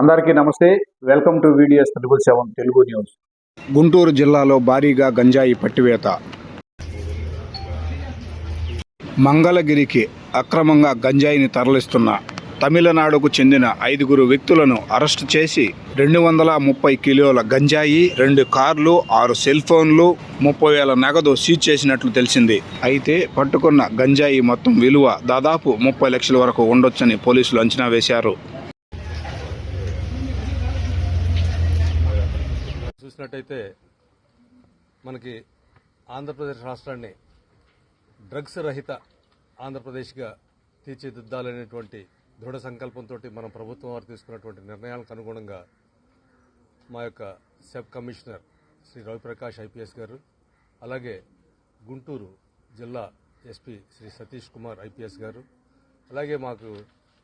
అందరికీ నమస్తే. Welcome to videos triple seven Telugu news Guntur జిల్లాలో భారీగా గంజాయి పట్టివేత. మంగళగిరికి అక్రమంగా గంజాయిని తరలిస్తున్న తమిళనాడుకు చెందిన ఐదుగురు వ్యక్తులను అరెస్టు చేసి రెండు వందల ముప్పై కిలోల గంజాయి రెండు కార్లు ఆరు సెల్ ఫోన్లు ముప్పై వేల నగదు సీజ్ చేసినట్లు తెలిసింది. అయితే పట్టుకున్న గంజాయి మొత్తం విలువ దాదాపు ముప్పై లక్షల వరకు ఉండొచ్చని పోలీసులు అంచనా వేశారు. చూసినట్టయితే మనకి ఆంధ్రప్రదేశ్ రాష్ట్రాన్ని డ్రగ్స్ రహిత ఆంధ్రప్రదేశ్గా తీర్చిదిద్దాలనేటువంటి దృఢ సంకల్పంతో మన ప్రభుత్వం వారు తీసుకున్నటువంటి నిర్ణయాలకు అనుగుణంగా మా యొక్క sub commissioner Shri Raviprakash IPS గారు అలాగే గుంటూరు జిల్లా ఎస్పీ శ్రీ సతీష్ కుమార్ ఐపీఎస్ గారు అలాగే మాకు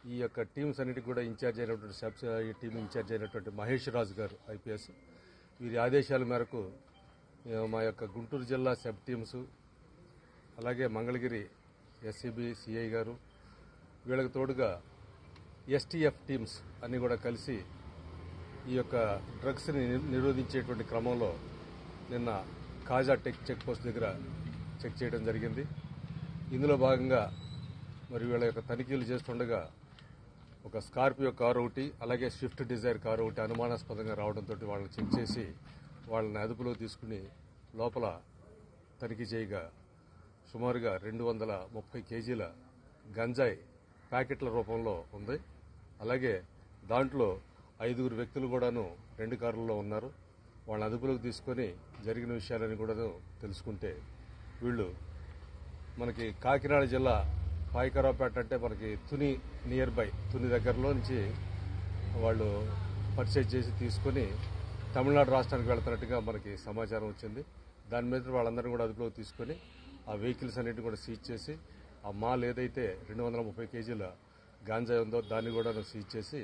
ఈ యొక్క టీమ్స్ అన్నిటికి కూడా ఇన్ఛార్జ్ అయినటువంటి సబ్ టీం ఇన్ఛార్జ్ అయినటువంటి మహేష్ రాజు గారు ఐపీఎస్ వీరి ఆదేశాల మేరకు మా యొక్క గుంటూరు జిల్లా సబ్ టీమ్స్ అలాగే మంగళగిరి ఎస్సీబీ సిఐ గారు వీళ్ళకి తోడుగా ఎస్టీఎఫ్ టీమ్స్ అన్నీ కూడా కలిసి ఈ యొక్క డ్రగ్స్ని ని- నిరోధించేటువంటి క్రమంలో నిన్న కాజా టెక్ చెక్ పోస్ట్ దగ్గర చెక్ చేయడం జరిగింది. ఇందులో భాగంగా మరి వీళ్ళ యొక్క తనిఖీలు చేస్తుండగా ఒక స్కార్పియో కారు ఒకటి అలాగే స్విఫ్ట్ డిజైర్ కారు ఒకటి అనుమానాస్పదంగా రావడంతో వాళ్ళని చెక్ చేసి వాళ్ళని అదుపులో తీసుకుని లోపల తనిఖీ చేయగా సుమారుగా రెండు వందల ముప్పై కేజీల గంజాయి ప్యాకెట్ల రూపంలో ఉంది. అలాగే దాంట్లో ఐదుగురు వ్యక్తులు కూడాను రెండు కార్లలో ఉన్నారు. వాళ్ళని అదుపులోకి తీసుకొని జరిగిన విషయాలని కూడాను తెలుసుకుంటే వీళ్ళు మనకి కాకినాడ జిల్లా పాయికరావుపేట అంటే మనకి తుని నియర్ బై తుని దగ్గరలో నుంచి వాళ్ళు పర్చేజ్ చేసి తీసుకొని తమిళనాడు రాష్ట్రానికి వెళ్తున్నట్టుగా మనకి సమాచారం వచ్చింది. దాని మీద వాళ్ళందరినీ కూడా అదుపులోకి తీసుకొని ఆ వెహికల్స్ అన్నింటిని కూడా సీజ్ చేసి ఆ మాల్ ఏదైతే రెండు వందల ముప్పై కేజీల గాంజా ఉందో దాన్ని కూడా సీజ్ చేసి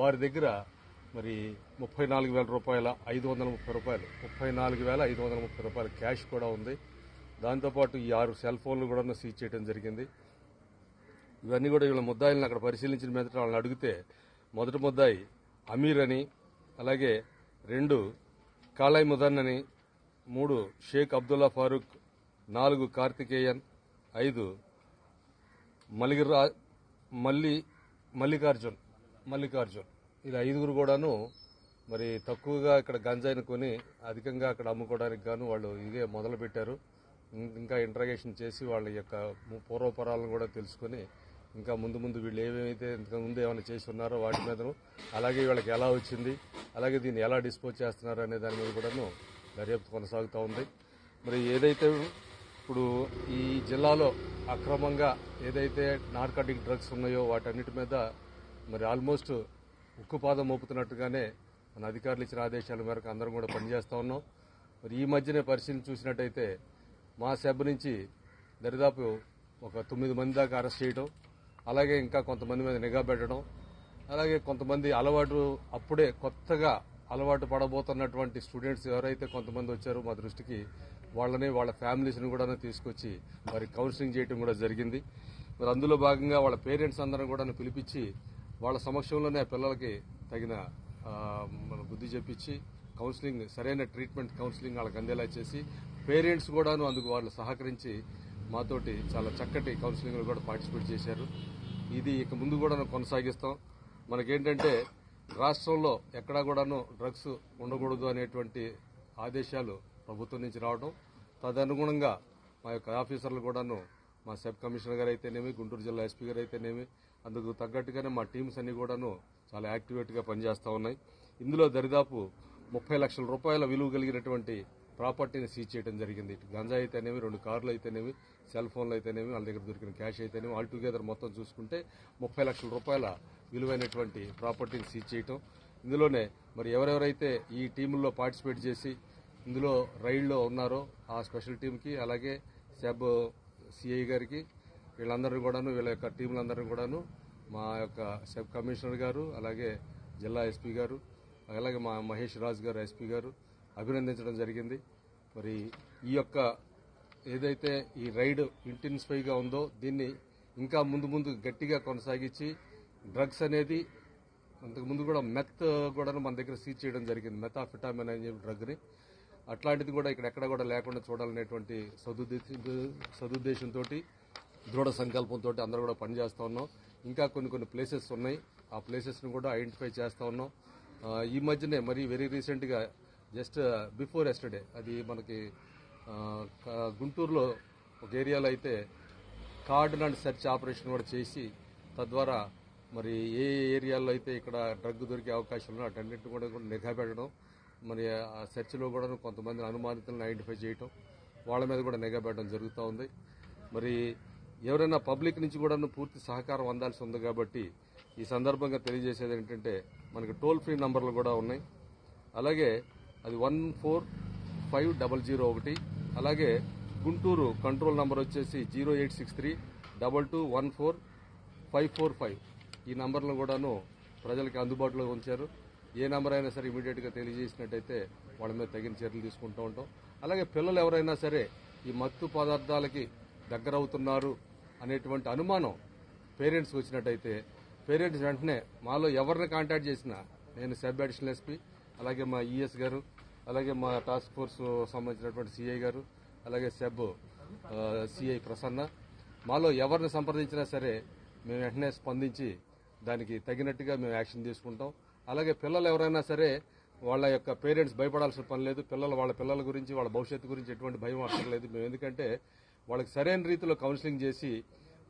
వారి దగ్గర మరి ముప్పై నాలుగు వేల రూపాయల ఐదు వందల ముప్పై రూపాయలు ముప్పై నాలుగు వేల ఐదు వందల ముప్పై రూపాయల క్యాష్ కూడా ఉంది. దాంతోపాటు ఈ ఆరు సెల్ ఫోన్లు కూడా సీజ్ చేయడం జరిగింది. ఇవన్నీ కూడా వీళ్ళ ముద్దాయిలను అక్కడ పరిశీలించిన మీదట వాళ్ళని అడిగితే మొదటి ముద్దాయి అమీర్ అని అలాగే రెండు కాలాయి ముదన్ అని మూడు షేక్ అబ్దుల్లా ఫారూక్ నాలుగు కార్తికేయన్ ఐదు మల్లిగిరా మల్లి మల్లికార్జున్ మల్లికార్జున్. ఇది ఐదుగురు కూడాను మరి తక్కువగా ఇక్కడ గంజాయిని కొని అధికంగా అక్కడ అమ్ముకోవడానికి గాను వాళ్ళు ఇదే మొదలుపెట్టారు. ఇంకా ఇంట్రగేషన్ చేసి వాళ్ళ యొక్క పూర్వపరాలను కూడా తెలుసుకొని ఇంకా ముందు ముందు వీళ్ళు ఏమేమైతే ఇంతకు ముందు ఏమైనా చేసి ఉన్నారో వాటి మీదను అలాగే వీళ్ళకి ఎలా వచ్చింది అలాగే దీన్ని ఎలా డిస్పోజ్ చేస్తున్నారు అనే దాని మీద కూడాను దర్యాప్తు కొనసాగుతూ ఉంది. మరి ఏదైతే ఇప్పుడు ఈ జిల్లాలో అక్రమంగా ఏదైతే నార్కాటిక్ డ్రగ్స్ ఉన్నాయో వాటన్నిటి మీద మరి ఆల్మోస్ట్ ఉక్కుపాదం మోపుతున్నట్టుగానే మన అధికారులు ఇచ్చిన ఆదేశాల మేరకు అందరం కూడా పనిచేస్తూ ఉన్నాం. మరి ఈ మధ్యనే పరిశీలన చూసినట్టయితే మా సభ నుంచి దరిదాపు ఒక తొమ్మిది మంది దాకా అరెస్ట్ చేయడం అలాగే ఇంకా కొంతమంది మీద నిఘా పెట్టడం అలాగే కొంతమంది అలవాటు అప్పుడే కొత్తగా అలవాటు పడబోతున్నటువంటి స్టూడెంట్స్ ఎవరైతే కొంతమంది వచ్చారో మా దృష్టికి వాళ్ళని వాళ్ళ ఫ్యామిలీస్ని కూడా తీసుకొచ్చి వారి కౌన్సిలింగ్ చేయడం కూడా జరిగింది. మరి అందులో భాగంగా వాళ్ళ పేరెంట్స్ అందరం కూడా పిలిపించి వాళ్ళ సమక్షంలోనే ఆ పిల్లలకి తగిన మన బుద్ధి చెప్పించి కౌన్సిలింగ్ సరైన ట్రీట్మెంట్ కౌన్సిలింగ్ వాళ్ళకి అందేలా చేసి పేరెంట్స్ కూడాను అందుకు వాళ్ళు సహకరించి మాతోటి చాలా చక్కటి కౌన్సిలింగ్లో కూడా పార్టిసిపేట్ చేశారు. ఇది ఇక ముందు కూడా కొనసాగిస్తాం. మనకేంటంటే రాష్ట్రంలో ఎక్కడా కూడాను డ్రగ్స్ ఉండకూడదు అనేటువంటి ఆదేశాలు ప్రభుత్వం నుంచి రావడం. తదనుగుణంగా మా యొక్క ఆఫీసర్లు కూడాను మా సబ్ కమిషనర్ గారు అయితేనేమి గుంటూరు జిల్లా ఎస్పీ గారు అయితేనేమి అందుకు తగ్గట్టుగానే మా టీమ్స్ అన్ని కూడాను చాలా యాక్టివేట్గా పనిచేస్తూ ఉన్నాయి. ఇందులో దరిదాపు ముప్పై లక్షల రూపాయల విలువ కలిగినటువంటి ప్రాపర్టీని సీజ్ చేయడం జరిగింది. గంజా అయితేనేమి రెండు కార్లు అయితేనేమి సెల్ ఫోన్లు అయితేనేమి వాళ్ళ దగ్గర దొరికిన క్యాష్ అయితేనేమి ఆల్ టుగెదర్ మొత్తం చూసుకుంటే ముప్పై లక్షల రూపాయల విలువైనటువంటి ప్రాపర్టీని సీజ్ చేయటం. ఇందులోనే మరి ఎవరెవరైతే ఈ టీముల్లో పార్టిసిపేట్ చేసి ఇందులో రైల్లో ఉన్నారో ఆ స్పెషల్ టీంకి అలాగే సెబ్ సిఐ గారికి వీళ్ళందరూ కూడాను వీళ్ళ యొక్క టీంలందరూ కూడాను మా యొక్క సబ్ కమిషనర్ గారు అలాగే జిల్లా ఎస్పీ గారు అలాగే మా మహేష్ రాజ్ గారు ఎస్పీ గారు అభినందించడం జరిగింది. మరి ఈ యొక్క ఏదైతే ఈ రైడ్ ఇంటెన్సిఫైగా ఉందో దీన్ని ఇంకా ముందు ముందు గట్టిగా కొనసాగించి డ్రగ్స్ అనేది అంతకుముందు కూడా మెత్ కూడా మన దగ్గర సీజ్ చేయడం జరిగింది. మెథాఫిటామిన్ అనే డ్రగ్ని. అట్లాంటిది కూడా ఇక్కడ ఎక్కడ కూడా లేకుండా చూడాలనేటువంటి సదుద్దేశ సదుద్దేశంతో దృఢ సంకల్పంతో అందరూ కూడా పనిచేస్తూ ఉన్నాం. ఇంకా కొన్ని కొన్ని ప్లేసెస్ ఉన్నాయి. ఆ ప్లేసెస్ని కూడా ఐడెంటిఫై చేస్తూ ఉన్నాం. ఈ మధ్యనే మరి వెరీ రీసెంట్గా జస్ట్ uh, బిఫోర్ ఎస్టర్డే అది మనకి uh, గుంటూరులో ఒక ఏరియాలో అయితే కార్డ్ అండ్ సెర్చ్ ఆపరేషన్ కూడా చేసి తద్వారా మరి ఏ ఏరియాలో అయితే ఇక్కడ డ్రగ్ దొరికే అవకాశం ఉన్నా అటన్నిటిని కూడా కూడా నిఘా పెట్టడం మరి ఆ సెర్చ్లో కూడా కొంతమంది అనుమానితులను ఐడెంటిఫై చేయటం వాళ్ళ మీద కూడా నిఘా పెట్టడం జరుగుతూ ఉంది. మరి ఎవరైనా పబ్లిక్ నుంచి కూడా పూర్తి సహకారం అందాల్సి ఉంది కాబట్టి ఈ సందర్భంగా తెలియజేసేది ఏంటంటే మనకి టోల్ ఫ్రీ నంబర్లు కూడా ఉన్నాయి. అలాగే అది one four five double zero ఒకటి. అలాగే గుంటూరు కంట్రోల్ నంబర్ వచ్చేసి zero eight six three double two one four five four five. ఈ నంబర్లను కూడాను ప్రజలకి అందుబాటులో ఉంచారు. ఏ నంబర్ అయినా సరే ఇమీడియట్గా తెలియజేసినట్టయితే వాళ్ళ మీద తగిన చర్యలు తీసుకుంటూ ఉంటాం. అలాగే పిల్లలు ఎవరైనా సరే ఈ మత్తు పదార్థాలకి దగ్గరవుతున్నారు అనేటువంటి అనుమానం పేరెంట్స్కి వచ్చినట్టయితే పేరెంట్స్ వెంటనే మాలో ఎవరిని కాంటాక్ట్ చేసినా నేను సబ్ అడిషనల్ ఎస్పీ అలాగే మా ఈఎస్ గారు అలాగే మా టాస్క్ ఫోర్స్ సంబంధించినటువంటి సిఐ గారు అలాగే సెబ్ సిఐ ప్రసన్న. మాలో ఎవరిని సంప్రదించినా సరే మేము వెంటనే స్పందించి దానికి తగినట్టుగా మేము యాక్షన్ తీసుకుంటాం. అలాగే పిల్లలు ఎవరైనా సరే వాళ్ళ యొక్క పేరెంట్స్ భయపడాల్సిన పని లేదు. పిల్లలు వాళ్ళ పిల్లల గురించి వాళ్ళ భవిష్యత్తు గురించి ఎటువంటి భయం అక్కర్లేదు మేము ఎందుకంటే వాళ్ళకి సరైన రీతిలో కౌన్సిలింగ్ చేసి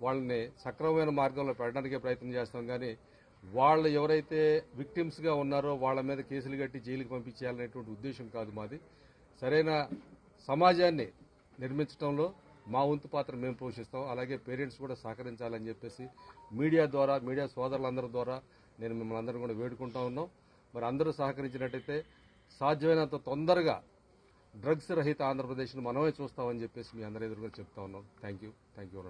వాళ్ళని సక్రమమైన మార్గంలో పెట్టడానికే ప్రయత్నం చేస్తాం. కానీ వాళ్ళు ఎవరైతే విక్టిమ్స్గా ఉన్నారో వాళ్ళ మీద కేసులు కట్టి జైలుకి పంపించేయాలనేటువంటి ఉద్దేశం కాదు మాది. సరైన సమాజాన్ని నిర్మించడంలో మా వంతు పాత్ర మేము పోషిస్తాం. అలాగే పేరెంట్స్ కూడా సహకరించాలని చెప్పేసి మీడియా ద్వారా మీడియా సోదరులందరి ద్వారా నేను మిమ్మల్ని అందరం కూడా వేడుకుంటా ఉన్నాం. మరి అందరూ సహకరించినట్టయితే సాధ్యమైనంత తొందరగా డ్రగ్స్ రహిత ఆంధ్రప్రదేశ్ను మనమే చూస్తామని చెప్పేసి మీ అందరి ఎదురుగా చెప్తా ఉన్నాం. Thank you thank you